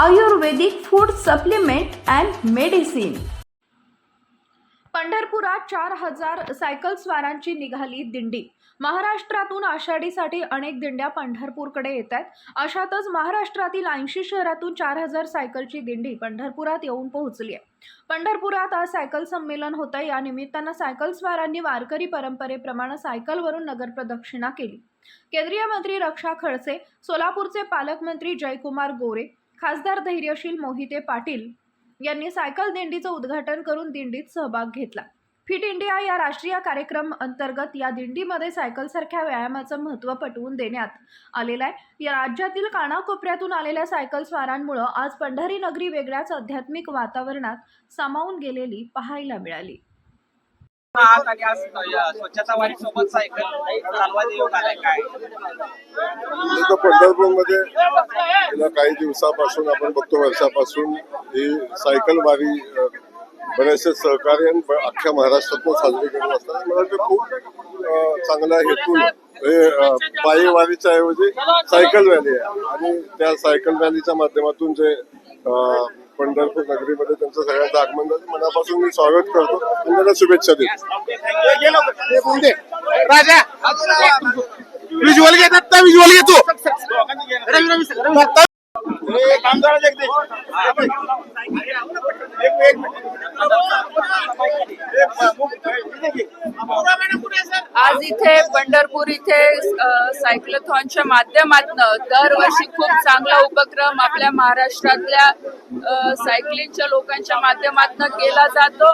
Ayurvedic food supplement and medicine पंढरपुरात चार हजार सायकल स्वारांची निघाली दिंडी. महाराष्ट्रातून आषाढीसाठी अनेक दिंड्या पंढरपूरकडे येत आहेत अशातच महाराष्ट्रातील ऐंशी शहरातून चार हजार सायकलची दिंडी पंढरपुरात येऊन पोहोचली आहे पंढरपुरात आज सायकल संमेलन होतं या निमित्तानं सायकल स्वारांनी वारकरी परंपरेप्रमाणे सायकलवरून नगर प्रदक्षिणा केली. केंद्रीय मंत्री रक्षा खडसे सोलापूरचे पालकमंत्री जयकुमार गोरे खासदार धैर्यशील मोहिते पाटील यांनी सायकल दिंडीचं उद्घाटन करून दिंडीत सहभाग घेतला. फिट इंडिया या राष्ट्रीय कार्यक्रम अंतर्गत या दिंडीमध्ये सायकलसारख्या व्यायामाचं महत्त्व पटवून देण्यात आलेलं आहे. या राज्यातील कानाकोपऱ्यातून आलेल्या सायकल स्वारांमुळं आज पंढरी नगरी वेगळ्याच आध्यात्मिक वातावरणात सामावून गेलेली पाहायला मिळाली. आहात आणि आज स्वच्छता वारी सोबत सायकल चालवा देऊन आलाय काय? इथं पंढरपूरमध्ये गेल्या काही दिवसापासून आपण बघतो वर्षापासून ही सायकल वारी बरेचसे सहकार्य अख्ख्या महाराष्ट्रातून साजरी करत असतात. मला वाटतं खूप चांगला चांगल्या हेतून हे पायी वारीच्या ऐवजी सायकल रॅली आहे. आणि त्या सायकल रॅलीच्या माध्यमातून जे पंढरपूर नगरीमध्ये त्यांचं सगळ्यांचं आगमन झालं मनापासून मी स्वागत करतो आणि त्यांना शुभेच्छा देतो राजा विज्युअल घे दत्ता विज्युअल घेतो जगदीश आज इथे पंढरपूर इथे अ, सायक्लोथॉनच्या माध्यमातून दरवर्षी खूप चांगला उपक्रम आपल्या महाराष्ट्रातल्या सायक्लिंगच्या सायकलिंगच्या लोकांच्या माध्यमातून केला जातो.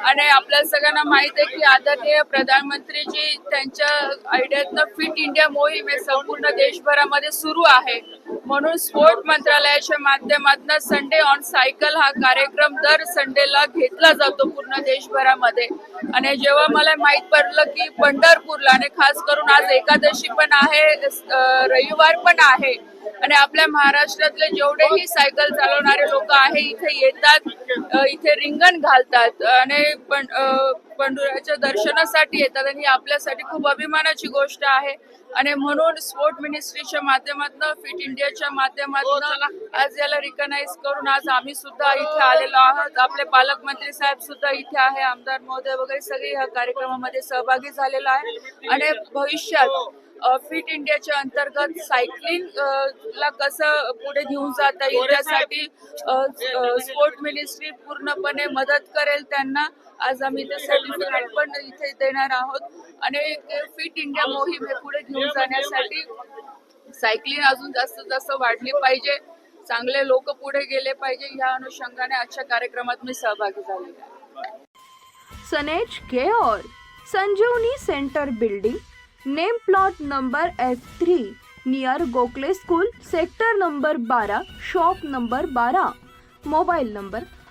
आणि आपल्या सगळ्यांना माहीत आहे की आदरणीय प्रधानमंत्रीजी त्यांच्या आयडियातनं फिट इंडिया मोहीम हे संपूर्ण देशभरामध्ये सुरू आहे. म्हणून स्पोर्ट मंत्रालयाच्या माध्यमातून संडे ऑन सायकल हा कार्यक्रम दर संडेला घेतला जातो पूर्ण देशभरामध्ये. आणि जेव्हा मला माहीत पडलं की पंढरपूरला आणि खास करून आज एकादशी पण आहे रविवार पण आहे आणि आपल्या महाराष्ट्रातले जेवढेही सायकल चालवणारे लोक आहे इथे येतात इथे रिंगण घालतात. आणि पण अ, दर्शनासाठी येतात आणि ही आपल्यासाठी खूप अभिमानाची गोष्ट आहे. आणि म्हणून स्पोर्ट मिनिस्ट्रीच्या माध्यमातून फिट इंडियाच्या माध्यमातून आज याला रिकग्नाइज करून आज आम्ही सुद्धा इथे आलेलो आहोत. आपले पालकमंत्री साहेब सुद्धा इथे आहे आमदार महोदय वगैरे सगळे या कार्यक्रमामध्ये सहभागी झालेलो आहे. आणि भविष्यात फिट इंडियाच्या अंतर्गत सायकलिंग ला कसं पुढे घेऊन जाता येईल त्यासाठी स्पोर्ट मिनिस्ट्री पूर्णपणे मदत करेल त्यांना. आज आम्ही ते सर्टिफिकेट पण इथे देणार आहोत. आणि फिट इंडिया मोहीम हे पुढे घेऊन जाण्यासाठी सायकलिंग अजून जास्त जास्त वाढली पाहिजे. चांगले लोक पुढे गेले पाहिजे. या अनुषंगाने आजच्या कार्यक्रमात मी सहभागी झाले. सनेज care Sanjeevani centre building name plot number F three near Gokhale school sector number बारा शॉप नंबर बारा मोबाईल नंबर